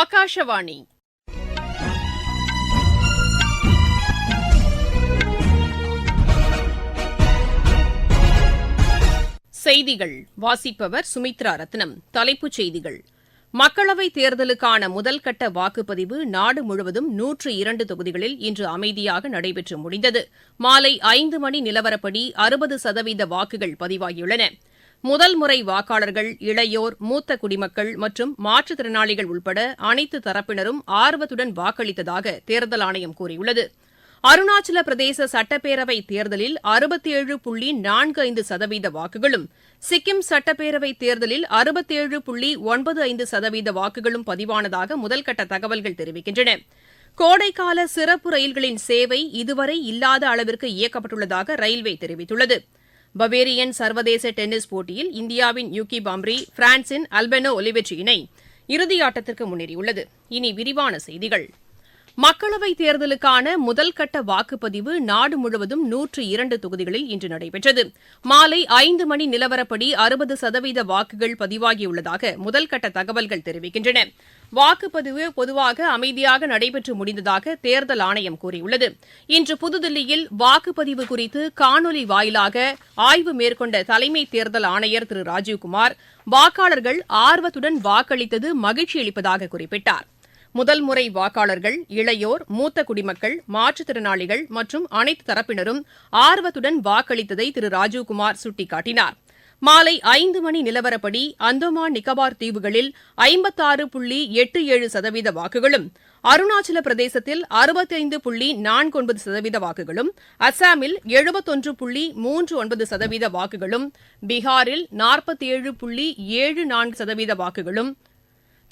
ஆகாஷவாணி செய்திகள். வாசிப்பவர் சுமித்ரா ரத்னம். தலைப்புச் செய்திகள். மக்களவைத் தேர்தலுக்கான முதல்கட்ட வாக்குப்பதிவு நாடு முழுவதும் நூற்று இரண்டு தொகுதிகளில் இன்று அமைதியாக நடைபெற்று முடிந்தது. மாலை ஐந்து மணி நிலவரப்படி அறுபது சதவீத வாக்குகள் பதிவாகியுள்ளன. முதல் முறை வாக்காளர்கள் இளையோர் மூத்த குடிமக்கள் மற்றும் மாற்றுத்திறனாளிகள் உட்பட அனைத்து தரப்பினரும் ஆர்வத்துடன் வாக்களித்ததாக தேர்தல் ஆணையம் கூறியுள்ளது. அருணாச்சல பிரதேச சட்டப்பேரவை தேர்தலில் அறுபத்தேழு புள்ளி நான்கு ஐந்து சதவீத வாக்குகளும் சிக்கிம் சட்டப்பேரவை தேர்தலில் அறுபத்தேழு புள்ளி ஒன்பது ஐந்து சதவீத வாக்குகளும் பதிவானதாக முதல்கட்ட தகவல்கள் தெரிவிக்கின்றன. கோடைக்கால சிறப்பு ரயில்களின் சேவை இதுவரை இல்லாத அளவிற்கு இயக்கப்பட்டுள்ளதாக ரயில்வே தெரிவித்துள்ளது. பவேரியன் சர்வதேச டென்னிஸ் போட்டியில் இந்தியாவின் யூகி பாம்ரி பிரான்சின் அல்பெனோ ஒலிவெற்றி இணை இறுதியாட்டத்திற்கு முன்னேறியுள்ளது. இனி விரிவான செய்திகள். மக்களவைத் தேர்தலுக்கான முதல்கட்ட வாக்குப்பதிவு நாடு முழுவதும் நூற்று இரண்டு தொகுதிகளில் இன்று நடைபெற்றது. மாலை ஐந்து மணி நிலவரப்படி அறுபது சதவீத வாக்குகள் பதிவாகியுள்ளதாக முதல்கட்ட தகவல்கள் தெரிவிக்கின்றன. வாக்குப்பதிவு பொதுவாக அமைதியாக நடைபெற்று முடிந்ததாக தேர்தல் ஆணையம் கூறியுள்ளது. இன்று புதுதில்லியில் வாக்குப்பதிவு குறித்து காணொலி வாயிலாக ஆய்வு மேற்கொண்ட தலைமை தேர்தல் ஆணையர் திரு. ராஜீவ்குமார் வாக்காளர்கள் ஆர்வத்துடன் வாக்களித்தது மகிழ்ச்சி அளிப்பதாக குறிப்பிட்டார். முதல் முறை வாக்காளர்கள் இளையோர் மூத்த குடிமக்கள் மாற்றுத்திறனாளிகள் மற்றும் அனைத்து தரப்பினரும் ஆர்வத்துடன் வாக்களித்ததை திரு. ராஜீவ்குமார் சுட்டிக்காட்டினார். மாலை ஐந்து மணி நிலவரப்படி அந்தமான் நிக்கோபார் தீவுகளில் ஐம்பத்தாறு புள்ளி எட்டு ஏழு சதவீத வாக்குகளும் அருணாச்சல பிரதேசத்தில் அறுபத்தைந்து புள்ளி நான்கு ஒன்பது சதவீத வாக்குகளும் அசாமில் எழுபத்தொன்று புள்ளி மூன்று ஒன்பது சதவீத வாக்குகளும் பீகாரில் நாற்பத்தேழு புள்ளி ஏழு நான்கு சதவீத வாக்குகளும்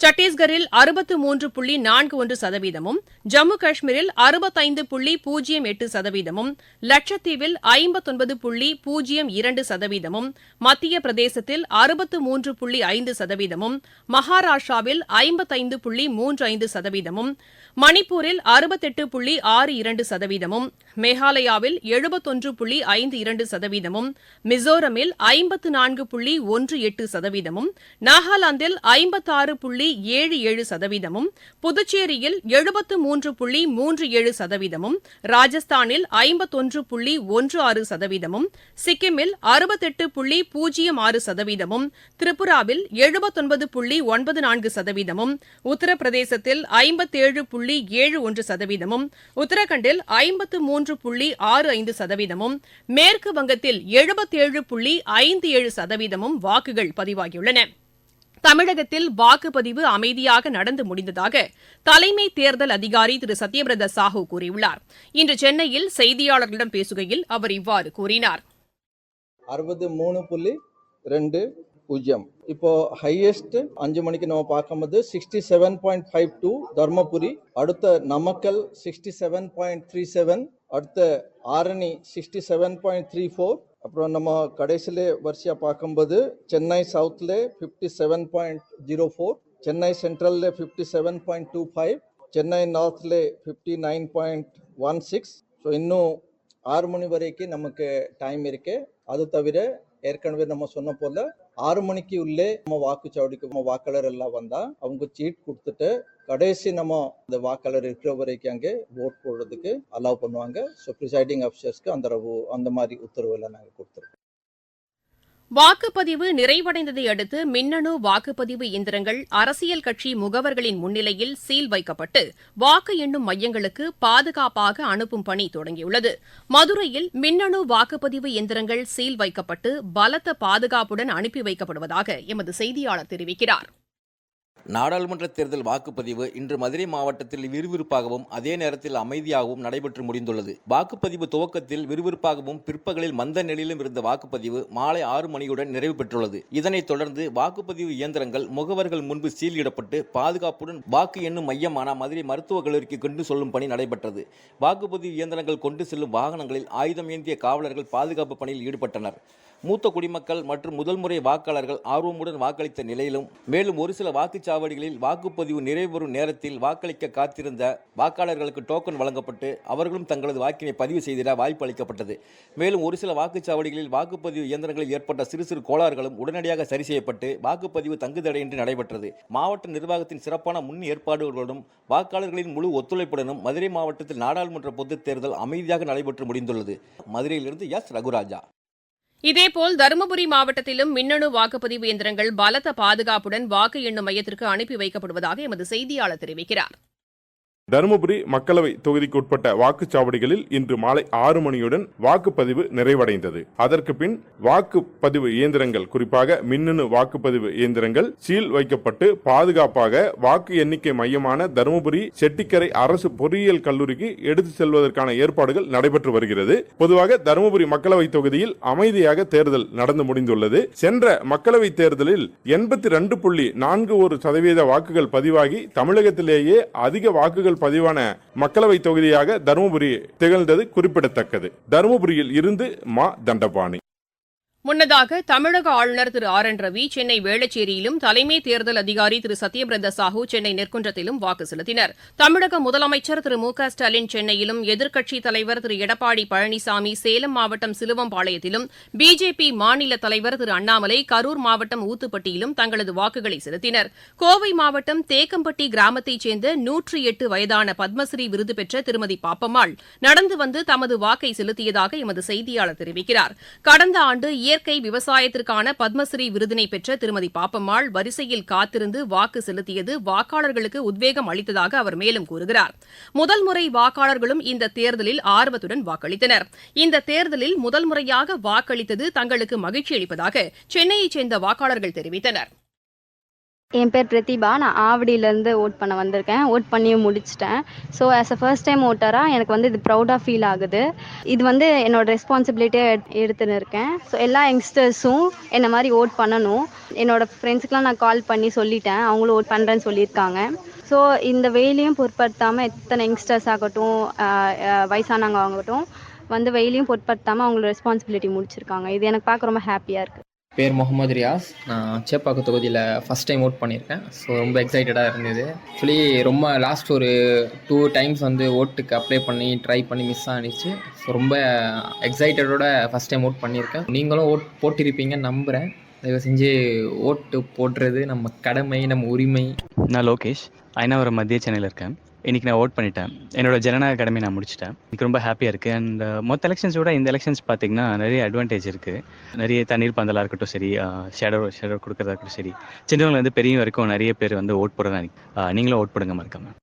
சத்தீஸ்கரில் அறுபத்து மூன்று புள்ளி நான்கு ஒன்று சதவீதமும் ஜம்மு காஷ்மீரில் அறுபத்தைந்து புள்ளி பூஜ்ஜியம் எட்டு சதவீதமும் லட்சத்தீவில் ஐம்பத்தொன்பது புள்ளி பூஜ்ஜியம் இரண்டு சதவீதமும் மத்திய பிரதேசத்தில் அறுபத்து மூன்று புள்ளி ஐந்து சதவீதமும் மகாராஷ்டிராவில் ஐம்பத்தைந்து புள்ளி மூன்று ஐந்து சதவீதமும் மணிப்பூரில் அறுபத்தெட்டு புள்ளி ஆறு இரண்டு சதவீதமும் மேகாலயாவில் எழுபத்தொன்று புள்ளி ஐந்து இரண்டு சதவீதமும் மிசோரமில் ஐம்பத்து நான்கு புள்ளி ஒன்று எட்டு சதவீதமும் நாகாலாந்தில் ஐம்பத்தாறு புள்ளி ஏழு ஏழு சதவீதமும் புதுச்சேரியில் எழுபத்து மூன்று புள்ளி மூன்று ஏழு சதவீதமும் ராஜஸ்தானில் ஐம்பத்தொன்று புள்ளி ஒன்று ஆறு சதவீதமும் சிக்கிமில் அறுபத்தெட்டு புள்ளி பூஜ்ஜியம் ஆறு சதவீதமும் திரிபுராவில் எழுபத்தொன்பது புள்ளி ஒன்பது நான்கு சதவீதமும் உத்தரப்பிரதேசத்தில் ஐம்பத்தேழு புள்ளி ஏழு ஒன்று சதவீதமும் உத்தரகண்டில் ஐம்பத்து மூன்று புள்ளி ஆறு ஐந்து சதவீதமும் மேற்கு வங்கத்தில் எழுபத்தேழு புள்ளி ஐந்து ஏழு சதவீதமும் வாக்குகள் பதிவாகியுள்ளன. தமிழகத்தில் வாக்குப்பதிவு அமைதியாக நடந்து முடிந்ததாக தலைமை தேர்தல் அதிகாரி திரு. சத்யபிரத சாஹூ கூறியுள்ளார். இன்று சென்னையில் செய்தியாளர்களிடம் பேசுகையில் அவர் இவ்வாறு கூறினார். அறுபது மூணு புள்ளி ரெண்டு பூஜ்ஜியம். இப்போ ஹையஸ்ட் அஞ்சு மணிக்கு நம்ம பார்க்கும்போது sixty seven point five two Dharmapuri அடுத்த Namakkal sixty seven point three seven அடுத்த Arani sixty seven point three four அப்புறம் நம்ம கடைசியிலே வரிசையாக பார்க்கும்போது சென்னை சவுத்தில் fifty seven point zero four Chennai சென்ட்ரலில் fifty seven point two five Chennai நார்த்தில் fifty nine point one six so இன்னும் ஆறு மணி வரைக்கும் நமக்கு டைம் இருக்கு. அது தவிர ஏற்கனவே நம்ம சொன்ன போல ஆறு மணிக்கு உள்ளே நம்ம வாக்குச்சாவடிக்கு நம்ம வாக்காளர் எல்லாம் வந்தா அவங்க சீட் கொடுத்துட்டு கடைசி நம்ம அந்த வாக்காளர் இருக்கிற வரைக்கும் அங்கே ஓட் போடுறதுக்கு அலோவ் பண்ணுவாங்க. ஸோ ப்ரிசைடிங் ஆஃபீஸர்ஸ்க்கு அந்த அந்த மாதிரி உத்தரவு எல்லாம் நாங்கள் கொடுத்துருக்கோம். வாக்குப்பதிவு நிறைவடைந்ததை அடுத்து மின்னணு வாக்குப்பதிவு இயந்திரங்கள் அரசியல் கட்சி முகவர்களின் முன்னிலையில் சீல் வைக்கப்பட்டு வாக்கு எண்ணும் மையங்களுக்கு பாதுகாப்பாக அனுப்பும் பணி தொடங்கியுள்ளது. மதுரையில் மின்னணு வாக்குப்பதிவு இயந்திரங்கள் சீல் வைக்கப்பட்டு பலத்த பாதுகாப்புடன் அனுப்பி வைக்கப்படுவதாக எமது செய்தியாளர் தெரிவிக்கிறார். நாடாளுமன்ற தேர்தல் வாக்குப்பதிவு இன்று மதுரை மாவட்டத்தில் விறுவிறுப்பாகவும் அதே நேரத்தில் அமைதியாகவும் நடைபெற்று முடிந்துள்ளது. வாக்குப்பதிவு துவக்கத்தில் விறுவிறுப்பாகவும் பிற்பகலில் மந்த நிலையிலும் இருந்த வாக்குப்பதிவு மாலை ஆறு மணியுடன் நிறைவு பெற்றுள்ளது. இதனைத் தொடர்ந்து வாக்குப்பதிவு இயந்திரங்கள் முகவர்கள் முன்பு சீலிடப்பட்டு பாதுகாப்புடன் வாக்கு எண்ணும் மையமான மதுரை மருத்துவக் கல்லூரிக்கு கொண்டு செல்லும் பணி நடைபெற்றது. வாக்குப்பதிவு இயந்திரங்கள் கொண்டு செல்லும் வாகனங்களில் ஆயுதம் ஏந்திய காவலர்கள் பாதுகாப்பு பணியில் ஈடுபட்டனர். மூத்த குடிமக்கள் மற்றும் முதல் முறை வாக்காளர்கள் ஆர்வமுடன் வாக்களித்த நிலையிலும் மேலும் ஒரு சில வாக்குச்சாவடிகளில் வாக்குப்பதிவு நிறைவு பெறும் நேரத்தில் வாக்களிக்க காத்திருந்த வாக்காளர்களுக்கு டோக்கன் வழங்கப்பட்டு அவர்களும் தங்களது வாக்கினை பதிவு செய்திட வாய்ப்பு அளிக்கப்பட்டது. மேலும் ஒரு சில வாக்குச்சாவடிகளில் வாக்குப்பதிவு இயந்திரங்களில் ஏற்பட்ட சிறு சிறு கோளாறுகளும் உடனடியாக சரி செய்யப்பட்டு வாக்குப்பதிவு தங்குதடையின்றி நடைபெற்றது. மாவட்ட நிர்வாகத்தின் சிறப்பான முன் ஏற்பாடுகளுடன் வாக்காளர்களின் முழு ஒத்துழைப்புடனும் மதுரை மாவட்டத்தில் நாடாளுமன்ற பொதுத் தேர்தல் அமைதியாக நடைபெற்று முடிந்துள்ளது. மதுரையிலிருந்து எஸ். ரகுராஜா. இதேபோல் தருமபுரி மாவட்டத்திலும் மின்னணு வாக்குப்பதிவு இயந்திரங்கள் பலத்த பாதுகாப்புடன் வாக்கு எண்ணும் மையத்திற்கு அனுப்பி வைக்கப்படுவதாக எமது செய்தியாளர் தெரிவிக்கிறார். தருமபுரி மக்களவை தொகுதிக்கு உட்பட்ட வாக்குச்சாவடிகளில் இன்று மாலை ஆறு மணியுடன் வாக்குப்பதிவு நிறைவடைந்தது. அதற்கு பின் வாக்குப்பதிவு இயந்திரங்கள் குறிப்பாக மின்னணு வாக்குப்பதிவு இயந்திரங்கள் சீல் வைக்கப்பட்டு பாதுகாப்பாக வாக்கு எண்ணிக்கை மையமான தருமபுரி செட்டிக்கரை அரசு பொறியியல் கல்லூரிக்கு எடுத்து செல்வதற்கான ஏற்பாடுகள் நடைபெற்று வருகிறது. பொதுவாக தருமபுரி மக்களவை தொகுதியில் அமைதியாக தேர்தல் நடந்து முடிந்துள்ளது. சென்ற மக்களவை தேர்தலில் எண்பத்தி ரெண்டு புள்ளி நான்கு ஒரு சதவீத வாக்குகள் பதிவாகி தமிழகத்திலேயே அதிக வாக்குகள் பதிவான மக்களவை தொகுதியாக தருமபுரி திகழ்ந்தது குறிப்பிடத்தக்கது. தருமபுரியில் இருந்து மா. தண்டபாணி. முன்னதாக தமிழக ஆளுநர் திரு ஆர் என் ரவி சென்னை வேளச்சேரியிலும் தலைமை தேர்தல் அதிகாரி திரு சத்யபிரத சாஹூ சென்னை நெற்குன்றத்திலும் வாக்கு செலுத்தினர். தமிழக முதலமைச்சர் திரு மு க ஸ்டாலின் சென்னையிலும் எதிர்க்கட்சித் தலைவர் திரு எடப்பாடி பழனிசாமி சேலம் மாவட்டம் சிலுவம்பாளையத்திலும் பிஜேபி மாநில தலைவர் திரு அண்ணாமலை கரூர் மாவட்டம் ஊத்துப்பட்டியிலும் தங்களது வாக்குகளை செலுத்தினர். கோவை மாவட்டம் தேக்கம்பட்டி கிராமத்தைச் சேர்ந்த நூற்றி எட்டு வயதான பத்மஸ்ரீ விருது பெற்ற திருமதி பாப்பம்மாள் நடந்து வந்து தமது வாக்கை செலுத்தியதாக எமது செய்தியாளர் தெரிவிக்கிறார். கடந்த ஆண்டு இயற்கை விவசாயத்திற்கான பத்மஸ்ரீ விருதினை பெற்ற திருமதி பாப்பம்மாள் வரிசையில் காத்திருந்து வாக்கு செலுத்தியது வாக்காளர்களுக்கு உத்வேகம் அளித்ததாக அவர் மேலும் கூறுகிறார். முதல் முறை வாக்காளர்களும் இந்த தேர்தலில் ஆர்வத்துடன் வாக்களித்தனர். இந்த தேர்தலில் முதல் முறையாக வாக்களித்தது தங்களுக்கு மகிழ்ச்சி அளிப்பதாக சென்னையைச் சேர்ந்த வாக்காளர்கள் தெரிவித்தனர். என் பேர் பிரதிபா. நான் ஆவடியிலேருந்து ஓட் பண்ண வந்திருக்கேன். ஓட் பண்ணியும் முடிச்சிட்டேன். So as a first time ஓட்டராக எனக்கு வந்து இது ப்ரௌடாக ஃபீல் ஆகுது. இது வந்து என்னோட ரெஸ்பான்சிபிலிட்டியாக எடுத்துன்னு இருக்கேன். ஸோ எல்லா யங்ஸ்டர்ஸும் என்ன மாதிரி ஓட் பண்ணணும். என்னோட ஃப்ரெண்ட்ஸுக்கெலாம் நான் கால் பண்ணி சொல்லிட்டேன். அவங்களும் ஓட் பண்ணுறேன்னு சொல்லியிருக்காங்க. ஸோ இந்த வெயிலையும் பொருட்படுத்தாமல் எத்தனை யங்ஸ்டர்ஸ் ஆகட்டும் வயசானவங்க ஆகட்டும் வந்து வெயிலையும் பொருட்படுத்தாமல் அவங்களோட ரெஸ்பான்சிபிலிட்டி முடிச்சிருக்காங்க. இது எனக்கு பார்க்க ரொம்ப ஹாப்பியாக இருக்குது பேர் முகமது ரியாஸ். நான் சேப்பாக்கு தொகுதியில் ஃபஸ்ட் டைம் ஓட் பண்ணியிருக்கேன். ஸோ ரொம்ப எக்ஸைட்டடாக இருந்தது. ஆக்சுவலி ரொம்ப லாஸ்ட் ஒரு டூ டைம்ஸ் வந்து ஓட்டுக்கு அப்ளை பண்ணி ட்ரை பண்ணி மிஸ் ஆனிச்சு ஸோ ரொம்ப எக்ஸைட்டடோட ஃபஸ்ட் டைம் ஓட் பண்ணியிருக்கேன். நீங்களும் ஓட் போட்டிருப்பீங்கன்னு நம்புகிறேன் தயவு செஞ்சு ஓட்டு போடுறது நம்ம கடமை நம்ம உரிமை. நான் லோகேஷ். ஐநாவரம் மத்திய சென்னையில் இருக்கேன். இன்றைக்கி நான் ஓட் பண்ணிட்டேன். என்னோட ஜனநாயக கடமை நான் முடிச்சிட்டேன். எனக்கு ரொம்ப ஹாப்பியாக இருக்குது அண்ட் மொத்த எலெக்ஷன்ஸோட இந்த எலெக்ஷன்ஸ் பார்த்தீங்கன்னா நிறைய அட்வான்டேஜ் இருக்குது நிறைய தண்ணீர் பந்தலாக இருக்கட்டும் சரி uh, ஷேடோ ஷேடோ கொடுக்கறதா இருக்கட்டும் சரி. சின்னவங்க வந்து பெரிய வரைக்கும் நிறைய பேர் வந்து ஓட் போடுறதா uh, நீங்களும் ஓட் போடுங்க மறக்காம.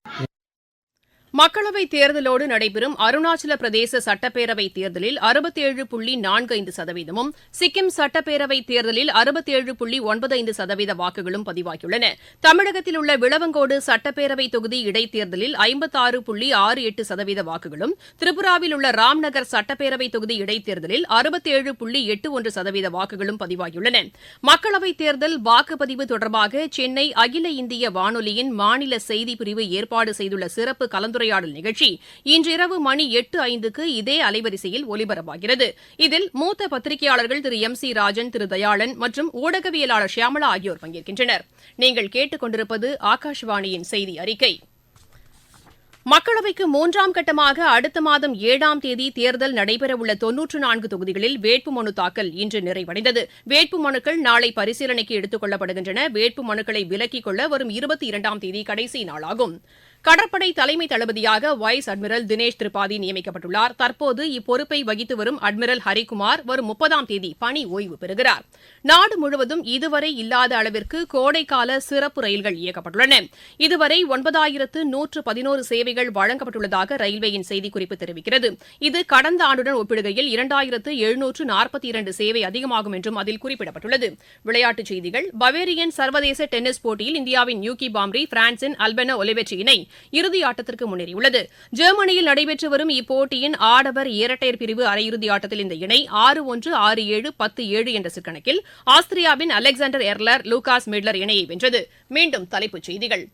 மக்களவைத் தேர்தலோடு நடைபெறும் அருணாச்சல பிரதேச சட்டப்பேரவைத் தேர்தலில் அறுபத்தேழு புள்ளி நான்கு ஐந்து சதவீதமும் சிக்கிம் சட்டப்பேரவைத் தேர்தலில் அறுபத்தேழு புள்ளி ஒன்பது ஐந்து சதவீத வாக்குகளும் பதிவாகியுள்ளன. தமிழகத்தில் உள்ள விளவங்கோடு சட்டப்பேரவைத் தொகுதி இடைத்தேர்தலில் ஐம்பத்தாறு புள்ளி ஆறு எட்டு சதவீத வாக்குகளும் திரிபுராவில் உள்ள ராம்நகர் சட்டப்பேரவைத் தொகுதி இடைத்தேர்தலில் அறுபத்தேழு புள்ளி எட்டு ஒன்று சதவீத வாக்குகளும் பதிவாகியுள்ளன. மக்களவைத் தேர்தல் வாக்குப்பதிவு தொடர்பாக சென்னை அகில இந்திய வானொலியின் மாநில செய்திப் பிரிவு ஏற்பாடு செய்துள்ள சிறப்பு கலந்துரை கலந்துரையாடல் நிகழ்ச்சி இன்றிரவு மணி எட்டு ஐந்துக்கு இதே அலைவரிசையில் ஒலிபரப்பாகிறது. இதில் மூத்த பத்திரிகையாளர்கள் திரு எம் சி ராஜன் திரு தயாளன் மற்றும் ஊடகவியலாளர் ஷியாமளா ஆகியோர் பங்கேற்கின்றனர். நீங்கள் கேட்டுக் கொண்டிருப்பது ஆகாஷவாணியின் செய்தி அறிக்கை. மக்களவைக்கு மூன்றாம் கட்டமாக அடுத்த மாதம் ஏழாம் தேதி தேர்தல் நடைபெறவுள்ள தொன்னூற்று நான்கு தொகுதிகளில் வேட்புமனு தாக்கல் இன்று நிறைவடைந்தது. வேட்புமனுக்கள் நாளை பரிசீலனைக்கு எடுத்துக் கொள்ளப்படுகின்றன. வேட்புமனுக்களை விலக்கிக் கொள்ள வரும் இருபத்தி இரண்டாம் தேதி கடைசி நாளாகும். கடற்படை தலைமை தளபதியாக வைஸ் அட்மிரல் தினேஷ் திரிபாதி நியமிக்கப்பட்டுள்ளார். தற்போது இப்பொறுப்பை வகித்து வரும் அட்மிரல் ஹரிகுமார் வரும் முப்பதாம் தேதி பணி ஓய்வு பெறுகிறார். நாடு முழுவதும் இதுவரை இல்லாத அளவிற்கு கோடைக்கால சிறப்பு ரயில்கள் இயக்கப்பட்டுள்ளன. இதுவரை ஒன்பதாயிரத்து நூற்று பதினோரு சேவைகள் வழங்கப்பட்டுள்ளதாக ரயில்வேயின் செய்திக்குறிப்பு தெரிவிக்கிறது. இது கடந்த ஆண்டுடன் ஒப்பிடுகையில் இரண்டாயிரத்து எழுநூற்று நாற்பத்தி இரண்டு சேவை அதிகமாகும் என்றும் அதில் குறிப்பிடப்பட்டுள்ளது. விளையாட்டுச் செய்திகள் பவேரியன் சர்வதேச டென்னிஸ் போட்டியில் இந்தியாவின் யூகி பாம்ரி பிரான்சின் அல்பெனோ ஒலிவெற்றி இணை இறுதி ஆட்டத்திற்கு முன்னேறியுள்ளது. ஜெர்மனியில் நடைபெற்று வரும் இப்போட்டியின் ஆடவர் இரட்டையர் பிரிவு அரையிறுதி ஆட்டத்தில் இந்த இணை ஆறு ஒன்று ஆறு ஏழு பத்து ஏழு என்ற சிற்கணக்கில் ஆஸ்திரியாவின் அலெக்சாண்டர் எர்லர் லூகாஸ் மிட்லர் இணையை வென்றது. மீண்டும் தலைப்புச் செய்திகள்.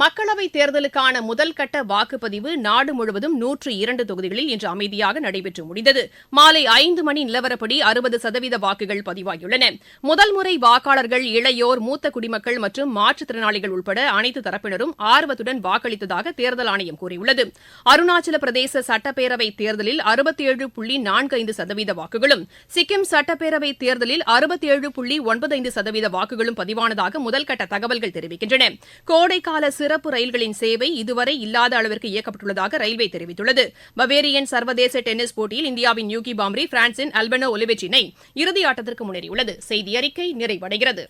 மக்களவைத் தேர்தலுக்கான முதல் கட்ட வாக்குப்பதிவு நாடு முழுவதும் நூற்று இரண்டு தொகுதிகளில் இன்று அமைதியாக நடைபெற்று முடிந்தது. மாலை ஐந்து மணி நிலவரப்படி அறுபது சதவீத வாக்குகள் பதிவாகியுள்ளன. முதல் முறை வாக்காளர்கள் இளையோர் மூத்த குடிமக்கள் மற்றும் மாற்றுத்திறனாளிகள் உட்பட அனைத்து தரப்பினரும் ஆர்வத்துடன் வாக்களித்ததாக தேர்தல் ஆணையம் கூறியுள்ளது. அருணாச்சல பிரதேச சட்டப்பேரவை தேர்தலில் அறுபத்தேழு புள்ளி நான்கு ஐந்து சதவீத வாக்குகளும் சிக்கிம் சட்டப்பேரவை தேர்தலில் அறுபத்தேழு புள்ளி ஒன்பது ஐந்து சதவீத வாக்குகளும் பதிவானதாக முதல்கட்ட தகவல்கள் தெரிவிக்கின்றன. கோடைக்கால சிறப்பு ரயில்களின் சேவை இதுவரை இல்லாத அளவிற்கு இயக்கப்பட்டுள்ளதாக ரயில்வே தெரிவித்துள்ளது. பவேரியன் சர்வதேச டென்னிஸ் போட்டியில் இந்தியாவின் யூகி பாம்ரி பிரான்சின் அல்பனோ ஒலிவெச் இணை இறுதி ஆட்டத்திற்கு முன்னேறியுள்ளது. செய்தி அறிக்கை நிறைவடைகிறது.